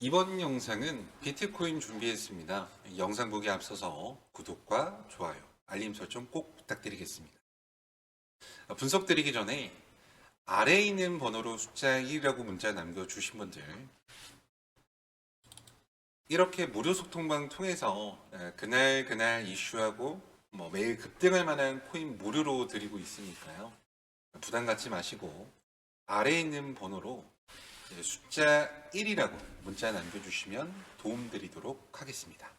이번 영상은 비트코인 준비했습니다. 영상 보기 앞서서 구독과 좋아요, 알림 설정 꼭 부탁드리겠습니다. 분석 드리기 전에 아래에 있는 번호로 숫자 1이라고 문자 남겨주신 분들 이렇게 무료 소통방 통해서 에, 그날 그날 이슈하고 뭐 매일 급등할 만한 코인 무료로 드리고 있으니까요. 부담 갖지 마시고 아래에 있는 번호로 네, 숫자 1이라고 문자 남겨주시면 도움드리도록 하겠습니다.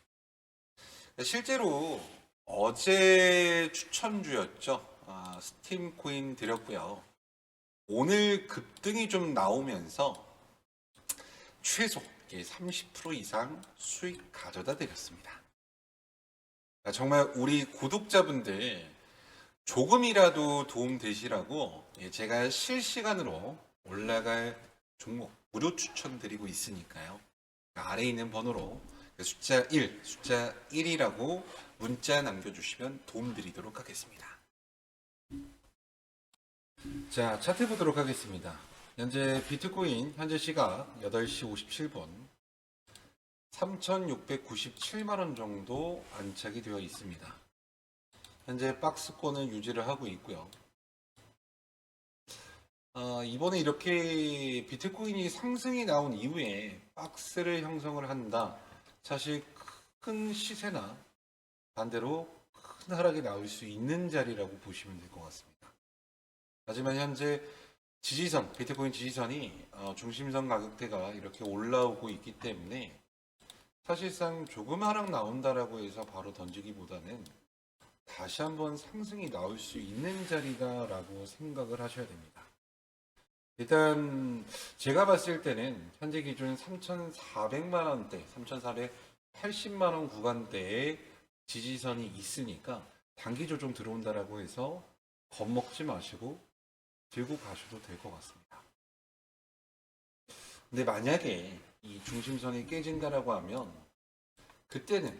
실제로 어제 추천주였죠. 아, 스팀 코인 드렸고요. 오늘 급등이 좀 나오면서 최소 30% 이상 수익 가져다 드렸습니다. 아, 정말 우리 구독자분들 조금이라도 도움 되시라고 예, 제가 실시간으로 올라갈 종목 무료 추천드리고 있으니까요. 아래에 있는 번호로 숫자 1, 숫자 1이라고 문자 남겨주시면 도움드리도록 하겠습니다. 자, 차트 보도록 하겠습니다. 현재 비트코인 현재 시각 8시 57분 3,697만원 정도 안착이 되어 있습니다. 현재 박스권을 유지를 하고 있고요. 아, 이번에 이렇게 비트코인이 상승이 나온 이후에 박스를 형성을 한다. 사실 큰 시세나 반대로 큰 하락이 나올 수 있는 자리라고 보시면 될 것 같습니다. 하지만 현재 지지선, 비트코인 지지선이 어, 중심선 가격대가 이렇게 올라오고 있기 때문에 사실상 조금 하락 나온다라고 해서 바로 던지기보다는 다시 한번 상승이 나올 수 있는 자리다라고 생각을 하셔야 됩니다. 일단 제가 봤을 때는 현재 기준 3,400만 원대, 3,480만 원 구간대에 지지선이 있으니까 단기 조정 들어온다라고 해서 겁먹지 마시고 들고 가셔도 될 것 같습니다. 근데 만약에 이 중심선이 깨진다라고 하면 그때는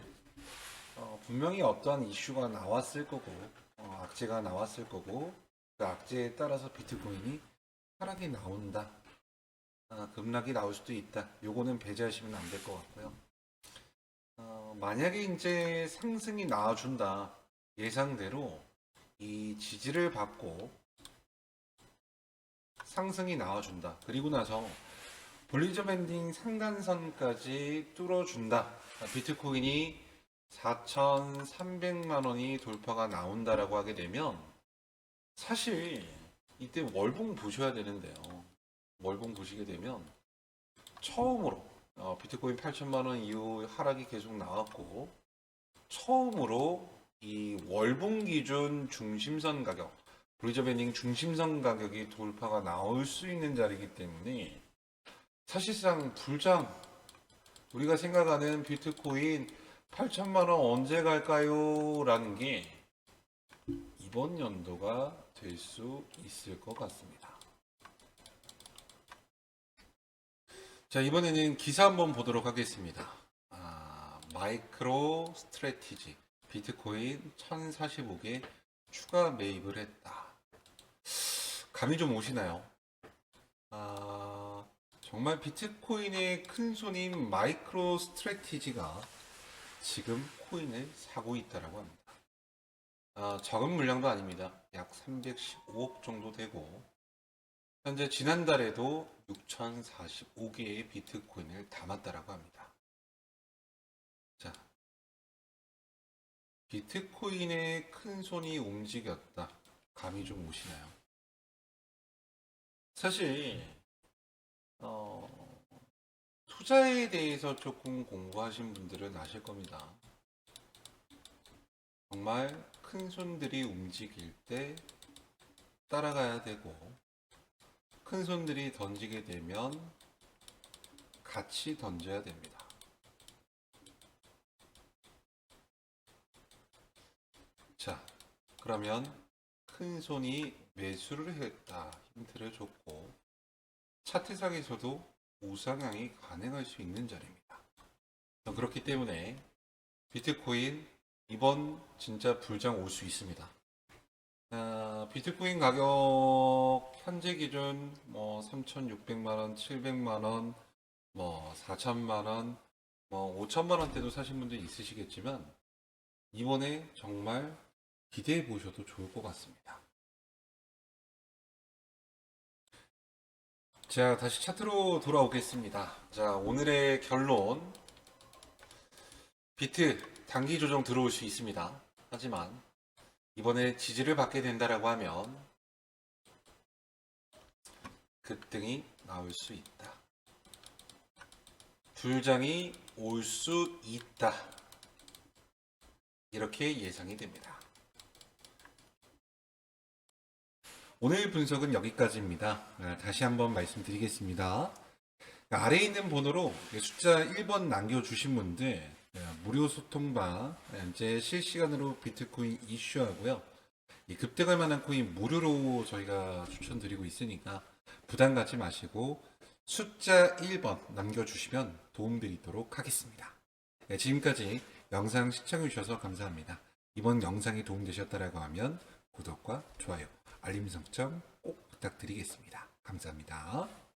어, 분명히 어떠한 이슈가 나왔을 거고 어, 악재가 나왔을 거고 그 악재에 따라서 비트코인이 하락이 나온다. 아, 급락이 나올 수도 있다. 요거는 배제하시면 안 될 것 같고요. 어, 만약에 이제 상승이 나와준다. 예상대로 이 지지를 받고 상승이 나와준다. 그리고 나서 볼리저 밴딩 상단선까지 뚫어준다. 아, 비트코인이 4,300만 원이 돌파가 나온다라고 하게 되면 사실 이때 월봉 보셔야 되는데요. 월봉 보시게 되면 처음으로 어, 비트코인 8천만 원 이후 하락이 계속 나왔고 처음으로 이 월봉 기준 중심선 가격 브리저 밴딩 중심선 가격이 돌파가 나올 수 있는 자리이기 때문에 사실상 불장 우리가 생각하는 비트코인 8천만 원 언제 갈까요? 라는 게 이번 연도가 될 수 있을 것 같습니다. 자, 이번에는 기사 한번 보도록 하겠습니다. 아, 마이크로 스트레티지 비트코인 1045개 추가 매입을 했다. 감이 좀 오시나요? 아, 정말 비트코인의 큰 손인 마이크로 스트레티지가 지금 코인을 사고 있다라고 합니다. 아, 적은 물량도 아닙니다. 약 315억 정도 되고 현재 지난달에도 6,045개의 비트코인을 담았다라고 합니다. 자, 비트코인의 큰 손이 움직였다. 감이 좀 오시나요? 사실 어, 투자에 대해서 조금 공부하신 분들은 아실 겁니다. 정말 큰 손들이 움직일 때 따라가야 되고 큰 손들이 던지게 되면 같이 던져야 됩니다. 자, 그러면 큰 손이 매수를 했다 힌트를 줬고 차트상에서도 우상향이 가능할 수 있는 자리입니다. 그렇기 때문에 비트코인 이번 진짜 불장 올 수 있습니다. 아, 비트코인 가격 현재 기준 뭐 3,600만 원, 700만 원 뭐 4천만 원, 뭐 5천만 원대도 사신 분들 있으시겠지만 이번에 정말 기대해 보셔도 좋을 것 같습니다. 자, 다시 차트로 돌아오겠습니다. 자, 오늘의 결론. 비트 단기 조정 들어올 수 있습니다. 하지만 이번에 지지를 받게 된다라고 하면 급등이 나올 수 있다. 불장이 올 수 있다. 이렇게 예상이 됩니다. 오늘 분석은 여기까지입니다. 아, 다시 한번 말씀드리겠습니다. 아래에 있는 번호로 숫자 1번 남겨주신 분들 아, 무료 소통방 이제 실시간으로 비트코인 이슈하고요. 이 급등할 만한 코인 무료로 저희가 추천드리고 있으니까 부담 갖지 마시고 숫자 1번 남겨주시면 도움드리도록 하겠습니다. 네, 지금까지 영상 시청해주셔서 감사합니다. 이번 영상이 도움되셨다라고 하면 구독과 좋아요, 알림 설정 꼭 부탁드리겠습니다. 감사합니다.